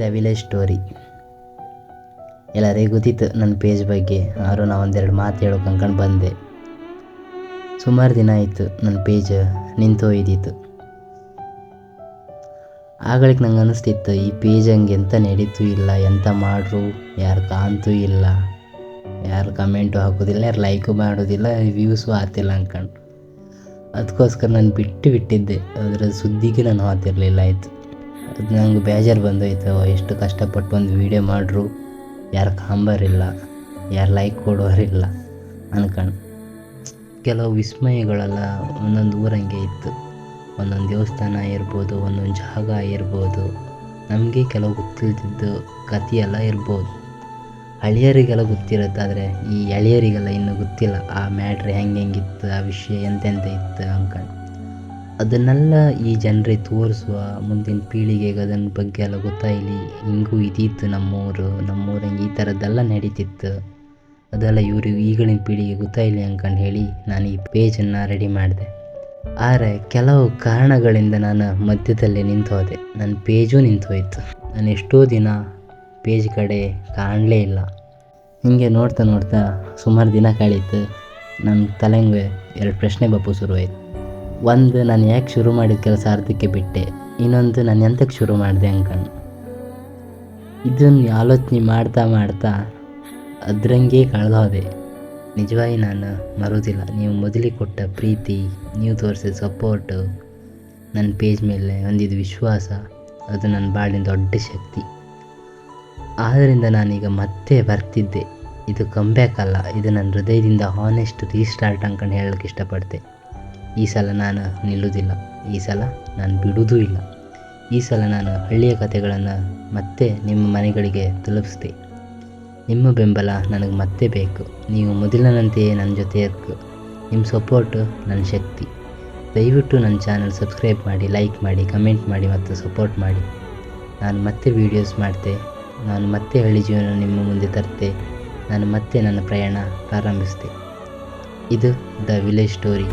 The village story ಎಲ್ಲರಿಗೆ ಗೊತ್ತಿತ್ತು ನನ್ನ ಪೇಜ್ ಬಗ್ಗೆ. ಆದರೂ ನಾ ಒಂದೆರಡು ಮಾತು ಹೇಳೋಕೆ ಅಂದ್ಕೊಂಡು ಬಂದೆ. ಸುಮಾರು ದಿನ ಆಯಿತು ನನ್ನ ಪೇಜ್ ನಿಂತೋಯ್ದಿತ್ತು ಆಗಳಿಗೆ ನಂಗೆ ಅನಿಸ್ತಿತ್ತು, ಈ ಪೇಜ್ ಹಂಗೆ ಎಂತ ನಡೀತು ಇಲ್ಲ, ಎಂತ ಮಾಡ್ರು, ಯಾರು ಕಾಣ್ತೂ ಇಲ್ಲ. ಯಾರು ಕಮೆಂಟು ಹಾಕೋದಿಲ್ಲ, ಯಾರು ಲೈಕು ಮಾಡೋದಿಲ್ಲ ವ್ಯೂಸು ಆಗ್ತಿಲ್ಲ ಅಂದ್ಕೊಂಡು ಅದಕ್ಕೋಸ್ಕರ ನಾನು ಬಿಟ್ಟು ಬಿಟ್ಟಿದ್ದೆ. ಅದರ ಸುದ್ದಿಗೆ ನಾನು ಆತಿರಲಿಲ್ಲ ಆಯಿತು. ಅದು ನಂಗೆ ಬೇಜಾರು ಬಂದೋಯ್ತು. ಎಷ್ಟು ಕಷ್ಟಪಟ್ಟು ಒಂದು ವೀಡಿಯೋ ಮಾಡ್ರು. ಯಾರು ಕಾಂಬರಿಲ್ಲ. ಯಾರು ಲೈಕ್ ಕೊಡೋರಿಲ್ಲ ಅನ್ಕಣ್ಣ ಕೆಲವು ವಿಸ್ಮಯಗಳೆಲ್ಲ ಒಂದೊಂದು ಊರಂಗೆ ಇತ್ತು. ಒಂದೊಂದು ದೇವಸ್ಥಾನ ಇರ್ಬೋದು, ಒಂದೊಂದು ಜಾಗ ಇರ್ಬೋದು. ನಮಗೆ ಕೆಲವು ಗೊತ್ತಿಲ್ದಿದ್ದು ಕಥೆಯೆಲ್ಲ ಇರ್ಬೋದು. ಹಳೆಯರಿಗೆಲ್ಲ ಗೊತ್ತಿರುತ್ತಾದರೆ ಈ ಎಳೆಯರಿಗೆಲ್ಲ ಇನ್ನೂ ಗೊತ್ತಿಲ್ಲ. ಆ ಮ್ಯಾಟ್ರ್ ಹೆಂಗೆ ಹೆಂಗಿತ್ತು ಆ ವಿಷಯ ಎಂತೆಂತ ಇತ್ತು ಅನ್ಕೊಂಡು ಅದನ್ನೆಲ್ಲ ಈ ಜನರಿಗೆ ತೋರಿಸುವ ಮುಂದಿನ ಪೀಳಿಗೆಗೆ ಅದನ್ನ ಬಗ್ಗೆ ಎಲ್ಲ ಗೊತ್ತಾಗಲಿ ಹಿಂಗೂ ಇದಿತ್ತು ನಮ್ಮೂರು ನಮ್ಮೂರಂಗೆ ಈ ಥರದ್ದೆಲ್ಲ ನಡೀತಿತ್ತು. ಅದೆಲ್ಲ ಇವ್ರಿಗೆ ಈಗಳಿನ ಪೀಳಿಗೆ ಗೊತ್ತಾಗಲಿ ಅಂದ್ಕೊಂಡು ಹೇಳಿ, ನಾನು ಈ ಪೇಜನ್ನು ರೆಡಿ ಮಾಡಿದೆ. ಆದರೆ ಕೆಲವು ಕಾರಣಗಳಿಂದ ನಾನು ಮಧ್ಯದಲ್ಲಿ ನಿಂತು ಹೋದೆ ನನ್ನ ಪೇಜು ನಿಂತು ಹೋಯಿತು ನಾನು ಎಷ್ಟೋ ದಿನ ಪೇಜ್ ಕಡೆ ಕಾಣಲೇ ಇಲ್ಲ. ಹಿಂಗೆ ನೋಡ್ತಾ ನೋಡ್ತಾ ಸುಮಾರು ದಿನ ಕಳೀತು. ನನ್ನ ತಲೆಂಗೆ ಎರಡು ಪ್ರಶ್ನೆ ಬಪ್ಪು ಶುರುವಾಯ್ತು. ಒಂದು ನಾನು ಯಾಕೆ ಶುರು ಮಾಡಿದ ಕೆಲಸ ಅರ್ಧಕ್ಕೆ ಬಿಟ್ಟೆ, ಇನ್ನೊಂದು ನಾನು ಎಂತಕ್ಕೆ ಶುರು ಮಾಡಿದೆ ಅನ್ಕೊಂಡು ಇದನ್ನು ಆಲೋಚನೆ ಮಾಡ್ತಾ ಮಾಡ್ತಾ ಅದ್ರಂಗೆ ಕಳೆದು ನಿಜವಾಗಿ ನಾನು ಮರೋದಿಲ್ಲ. ನೀವು ಮೊದಲಿಗೆ ಕೊಟ್ಟ ಪ್ರೀತಿ, ನೀವು ತೋರಿಸಿದ ಸಪೋರ್ಟು ನನ್ನ ಪೇಜ್ ಮೇಲೆ ಹೊಂದಿದ ವಿಶ್ವಾಸ, ಅದು ನನ್ನ ಬಾಳಿನ ದೊಡ್ಡ ಶಕ್ತಿ. ಆದ್ದರಿಂದ ನಾನೀಗ ಮತ್ತೆ ಬರ್ತಿದ್ದೆ. ಇದು ಕಂಬ್ಯಾಕ್ ಅಲ್ಲ, ಇದು ನನ್ನ ಹೃದಯದಿಂದ ಹಾನೆಸ್ಟ್ ರೀಸ್ಟಾರ್ಟ್ ಅಂದ್ಕೊಂಡು ಹೇಳೋಕ್ಕೆ ಇಷ್ಟಪಡ್ತೆ. ಈ ಸಲ ನಾನು ನಿಲ್ಲುವುದಿಲ್ಲ. ಈ ಸಲ ನಾನು ಬಿಡುವುದೂ ಇಲ್ಲ. ಈ ಸಲ ನಾನು ಹಳ್ಳಿಯ ಕಥೆಗಳನ್ನು ಮತ್ತೆ ನಿಮ್ಮ ಮನೆಗಳಿಗೆ ತಲುಪಿಸ್ದೆ. ನಿಮ್ಮ ಬೆಂಬಲ ನನಗೆ ಮತ್ತೆ ಬೇಕು. ನೀವು ಮೊದಲಿನಂತೆಯೇ ನನ್ನ ಜೊತೆ ಇರ್ಕು ನಿಮ್ಮ ಸಪೋರ್ಟು ನನ್ನ ಶಕ್ತಿ. ದಯವಿಟ್ಟು ನನ್ನ ಚಾನಲ್ ಸಬ್ಸ್ಕ್ರೈಬ್ ಮಾಡಿ ಲೈಕ್ ಮಾಡಿ ಕಮೆಂಟ್ ಮಾಡಿ ಮತ್ತು ಸಪೋರ್ಟ್ ಮಾಡಿ. ನಾನು ಮತ್ತೆ ವೀಡಿಯೋಸ್ ಮಾಡ್ತೆ ನಾನು ಮತ್ತೆ ಹಳ್ಳಿ ಜೀವನ ನಿಮ್ಮ ಮುಂದೆ ತರ್ತೆ ನಾನು ಮತ್ತೆ ನನ್ನ ಪ್ರಯಾಣ ಪ್ರಾರಂಭಿಸ್ತೆ ಇದು ದ ವಿಲೇಜ್ ಸ್ಟೋರಿ